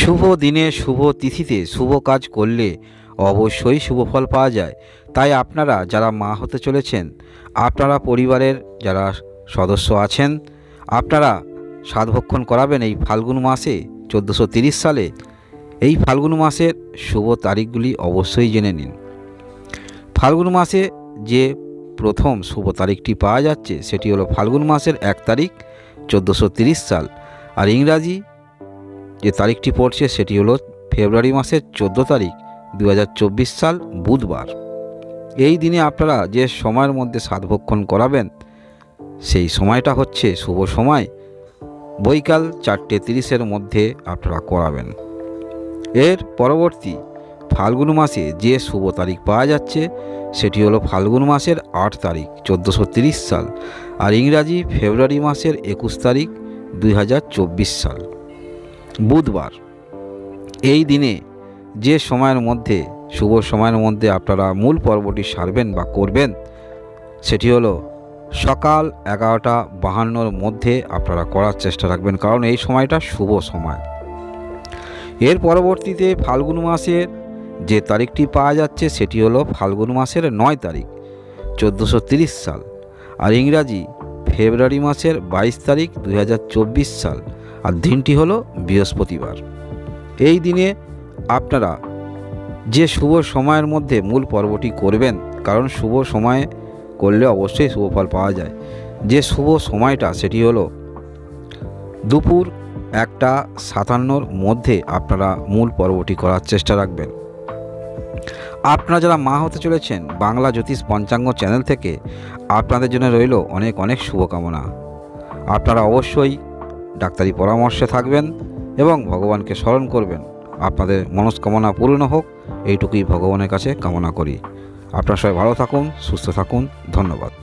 শুভ দিনে শুভ তিথিতে শুভ কাজ করলে অবশ্যই শুভ ফল পাওয়া যায়। তাই আপনারা যারা মা হতে চলেছেন, আপনারা পরিবারের যারা সদস্য আছেন, আপনারা সাধভক্ষণ করাবেন এই ফাল্গুন মাসে চোদ্দোশো সালে। এই ফাল্গুন মাসের শুভ তারিখগুলি অবশ্যই জেনে নিন। ফাল্গুন মাসে যে প্রথম শুভ তারিখটি পাওয়া যাচ্ছে, সেটি হলো ফাল্গুন মাসের এক তারিখ, চোদ্দোশো সাল। আর ইংরাজি যে তারিখটি পড়ছে সেটি হলো ফেব্রুয়ারি মাসের চোদ্দ তারিখ দু হাজার চব্বিশ সাল, বুধবার। এই দিনে আপনারা যে সময়ের মধ্যে সাধভক্ষণ করাবেন, সেই সময়টা হচ্ছে শুভ সময়। বৈকাল চারটে তিরিশের মধ্যে আপনারা করাবেন। এর পরবর্তী ফাল্গুন মাসে যে শুভ তারিখ পাওয়া যাচ্ছে, সেটি হলো ফাল্গুন মাসের আট তারিখ, চোদ্দোশো সাল। আর ইংরাজি ফেব্রুয়ারি মাসের একুশ তারিখ দুই হাজার চব্বিশ সাল। বুধবার। এই দিনে যে সময়ের মধ্যে, শুভ সময়ের মধ্যে আপনারা মূল পর্বটি সারবেন বা করবেন, সেটি হলো সকাল এগারোটা বাহান্নর মধ্যে আপনারা করার চেষ্টা রাখবেন, কারণ এই সময়টা শুভ সময়। এর পরবর্তীতে ফাল্গুন মাসের যে তারিখটি পাওয়া যাচ্ছে, সেটি হলো ফাল্গুন মাসের নয় তারিখ, চোদ্দোশো সাল। আর ইংরাজি ফেব্রুয়ারি মাসের বাইশ তারিখ দু হাজার চব্বিশ সাল। আর দিনটি হলো বৃহস্পতিবার। এই দিনে আপনারা যে শুভ সময়ের মধ্যে মূল পর্বটি করবেন, কারণ শুভ সময়ে করলে অবশ্যই শুভ ফল পাওয়া যায়। যে শুভ সময়টা সেটি হলো দুপুর একটা সাতান্নর মধ্যে আপনারা মূল পর্বটি করার চেষ্টা রাখবেন। আপনারা যারা মা হতে চলেছেন, বাংলা জ্যোতিষ পঞ্চাঙ্গ চ্যানেল থেকে, আপনাদের জন্য রইল অনেক অনেক শুভকামনা। আপনারা অবশ্যই ডাক্তারি পরামর্শে থাকবেন এবং ভগবানকে স্মরণ করবেন। আপনাদের মনস্কামনা পূর্ণ হোক, এইটুকুই ভগবানের কাছে কামনা করি। আপনারা সবাই ভালো থাকুন, সুস্থ থাকুন, ধন্যবাদ।